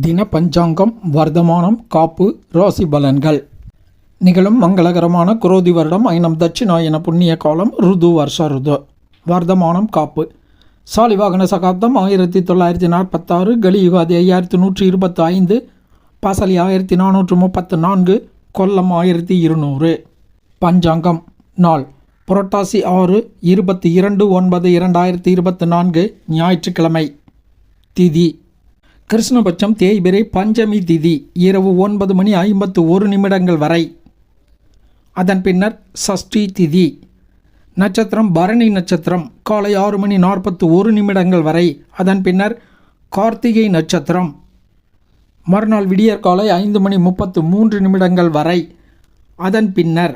தின பஞ்சாங்கம் வர்த்தமானம் காப்பு ராசி பலன்கள். நிகழும் மங்களகரமான குரோதி வருடம் ஐனம் தட்சிணாயன புண்ணிய காலம் ருது வருஷ ருது. வர்த்தமானம் காப்பு. சாலிவாகன சகாப்தம் ஆயிரத்தி தொள்ளாயிரத்தி நாற்பத்தாறு கலியுகாதி ஐயாயிரத்தி நூற்றி இருபத்தி ஐந்து பசலி ஆயிரத்தி நானூற்று முப்பத்து நான்கு கொல்லம் ஆயிரத்தி இருநூறு. பஞ்சாங்கம் நாள். புரட்டாசி ஆறு இருபத்தி இரண்டு ஒன்பது இரண்டாயிரத்தி இருபத்தி நான்கு ஞாயிற்றுக்கிழமை. திதி. கிருஷ்ணபட்சம் தேய்பிரை பஞ்சமி திதி இரவு ஒன்பது மணி ஐம்பத்து ஒரு நிமிடங்கள் வரை. அதன் பின்னர் சஷ்டி திதி நட்சத்திரம் பரணி நட்சத்திரம் காலை ஆறு மணி நாற்பத்து ஒரு நிமிடங்கள் வரை. அதன் பின்னர் கார்த்திகை நட்சத்திரம் மறுநாள் விடியற்காலை ஐந்து மணி முப்பத்து மூன்று நிமிடங்கள் வரை. அதன் பின்னர்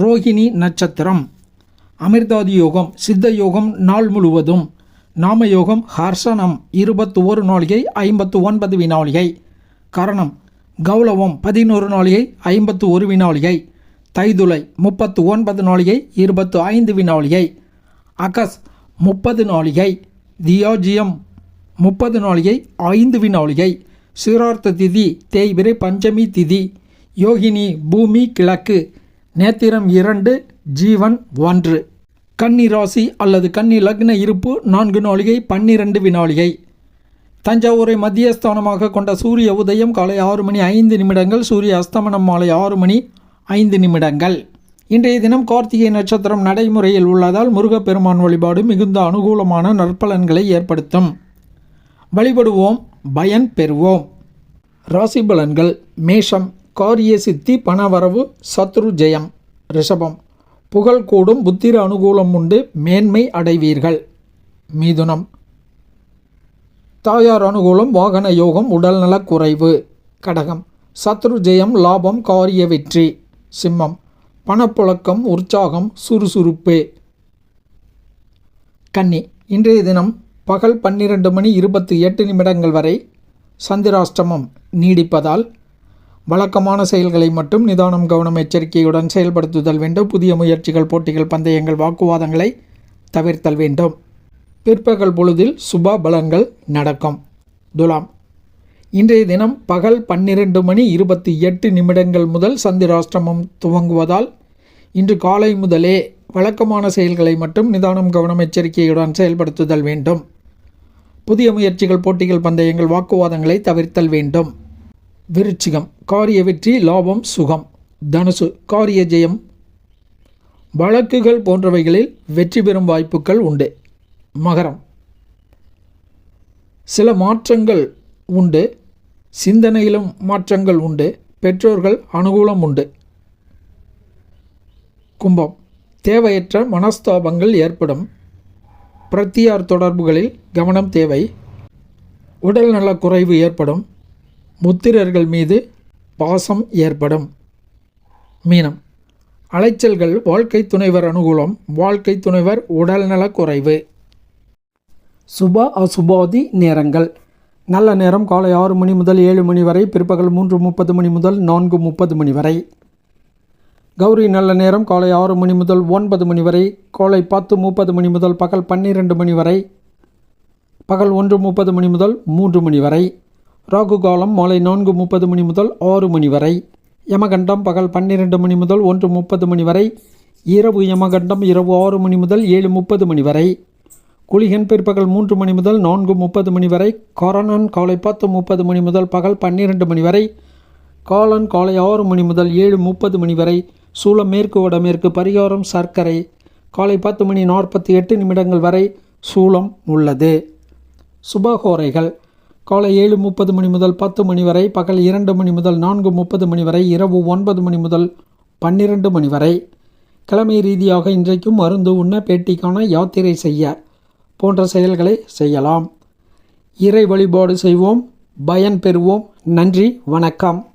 ரோஹிணி நட்சத்திரம் அமிர்தாதி யோகம் சித்த யோகம் நாள் முழுவதும். நாம யோகம் ஹர்ஷனம் இருபத்து ஒரு நாளிகை ஐம்பத்து ஒன்பது வினாளிகை. கரணம் கௌளவம் பதினோரு நாளிகை ஐம்பத்து ஒரு வினாளிகை. தைதுளை முப்பத்து ஒன்பது நாளிகை இருபத்து ஐந்து வினாளிகை. அகஸ் முப்பது நாளிகை. தியோஜியம் முப்பது நாளிகை ஐந்து வினாளிகை. சிரார்த்த திதி தேய்பிரை பஞ்சமி திதி. யோகினி பூமி கிழக்கு. நேத்திரம் இரண்டு ஜீவன் ஒன்று. கன்னி ராசி அல்லது கன்னி லக்ன இருப்பு நான்கு நாளிகை பன்னிரண்டு வினாளிகை. தஞ்சாவூரை மத்தியஸ்தானமாக கொண்ட சூரிய உதயம் காலை ஆறு மணி ஐந்து நிமிடங்கள் சூரிய அஸ்தமனம் மாலை ஆறு மணி ஐந்து நிமிடங்கள். இன்றைய தினம் கார்த்திகை நட்சத்திரம் நடைமுறையில் உள்ளதால் முருகப்பெருமான் வழிபாடு மிகுந்த அனுகூலமான நற்பலன்களை ஏற்படுத்தும். வழிபடுவோம் பயன் பெறுவோம். ராசி பலன்கள் மேஷம் காரிய சித்தி பணவரவு சத்ரு ஜெயம் ரிஷபம். புகழ் கூடும் புத்திர அனுகூலம் உண்டு மேன்மை அடைவீர்கள். மீதுனம். தாயார் அனுகூலம் வாகன யோகம் உடல்நலக் குறைவு. கடகம். சத்ரு ஜெயம் லாபம் காரிய வெற்றி. சிம்மம். பணப்புழக்கம் உற்சாகம் சுறுசுறுப்பு. கன்னி. இன்றைய தினம் பகல் பன்னிரண்டு மணி இருபத்தி எட்டு நிமிடங்கள் வரை சந்திராஷ்டமம் நீடிப்பதால் வழக்கமான செயல்களை மட்டும் நிதானம் கவனம் எச்சரிக்கையுடன் செயல்படுத்துதல் வேண்டும். புதிய முயற்சிகள் போட்டிகள் பந்தயங்கள் வாக்குவாதங்களை தவிர்த்தல் வேண்டும். பிற்பகல் பொழுதில் சுப பலன்கள் நடக்கும். துலாம். இன்றைய தினம் பகல் பன்னிரண்டு மணி இருபத்தி எட்டு நிமிடங்கள் முதல் சந்திராஷ்டிரமம் துவங்குவதால் இன்று காலை முதலே வழக்கமான செயல்களை மட்டும் நிதானம் கவனம் எச்சரிக்கையுடன் செயல்படுத்துதல் வேண்டும். புதிய முயற்சிகள் போட்டிகள் பந்தயங்கள் வாக்குவாதங்களை தவிர்த்தல் வேண்டும். விருச்சிகம். காரிய வெற்றி லாபம் சுகம். தனுசு காரிய ஜெயம். வழக்குகள் போன்றவைகளில் வெற்றி பெறும் வாய்ப்புகள் உண்டு. மகரம். சில மாற்றங்கள் உண்டு. சிந்தனையிலும் மாற்றங்கள் உண்டு. பெற்றோர்கள் அனுகூலம் உண்டு. கும்பம். தேவையற்ற மனஸ்தாபங்கள் ஏற்படும். பிரத்தியார் தொடர்புகளில் கவனம் தேவை. உடல்நலக் குறைவு ஏற்படும். முத்திரர்கள் மீது பாசம் ஏற்படும். மீனம். அலைச்சல்கள் வாழ்க்கை துணைவர் அனுகூலம் வாழ்க்கை துணைவர் உடல்நலக் குறைவு. சுப அசுபாதி நேரங்கள். நல்ல நேரம் காலை ஆறு மணி முதல் ஏழு மணி வரை பிற்பகல் மூன்று முப்பது மணி முதல் நான்கு முப்பது மணி வரை. கௌரி நல்ல நேரம் காலை ஆறு மணி முதல் ஒன்பது மணி வரை காலை பத்து முப்பது மணி முதல் பகல் பன்னிரெண்டு மணி வரை பகல் ஒன்று முப்பது மணி முதல் மூன்று மணி வரை. ராகு காலம் மாலை நான்கு முப்பது மணி முதல் ஆறு மணி வரை. யமகண்டம் பகல் பன்னிரெண்டு மணி முதல் ஒன்று முப்பது மணி வரை. இரவு யமகண்டம் இரவு ஆறு மணி முதல் ஏழு முப்பது மணி வரை. குளிகன் பிற்பகல் மூன்று மணி முதல் நான்கு முப்பது மணி வரை. காரணன் காலை பத்து முப்பது மணி முதல் பகல் பன்னிரெண்டு மணி வரை. காலன் காலை ஆறு மணி முதல் ஏழு முப்பது மணி வரை. சூளம் மேற்கு வடமேற்கு பரிகாரம் சர்க்கரை. காலை பத்து மணி நாற்பத்தி எட்டு நிமிடங்கள் வரை சூளம் உள்ளது. சுபகோரைகள். காலை ஏழு முப்பது மணி முதல் பத்து மணி வரை பகல் இரண்டு மணி முதல் நான்கு முப்பது மணி வரை இரவு ஒன்பது மணி முதல் பன்னிரண்டு மணி வரை. கிழமை ரீதியாக இன்றைக்கும் மருந்து உண்ண பேட்டிக்கான யாத்திரை செய்ய போன்ற செயல்களை செய்யலாம். இறை வழிபாடு செய்வோம். பயன் பெறுவோம். நன்றி. வணக்கம்.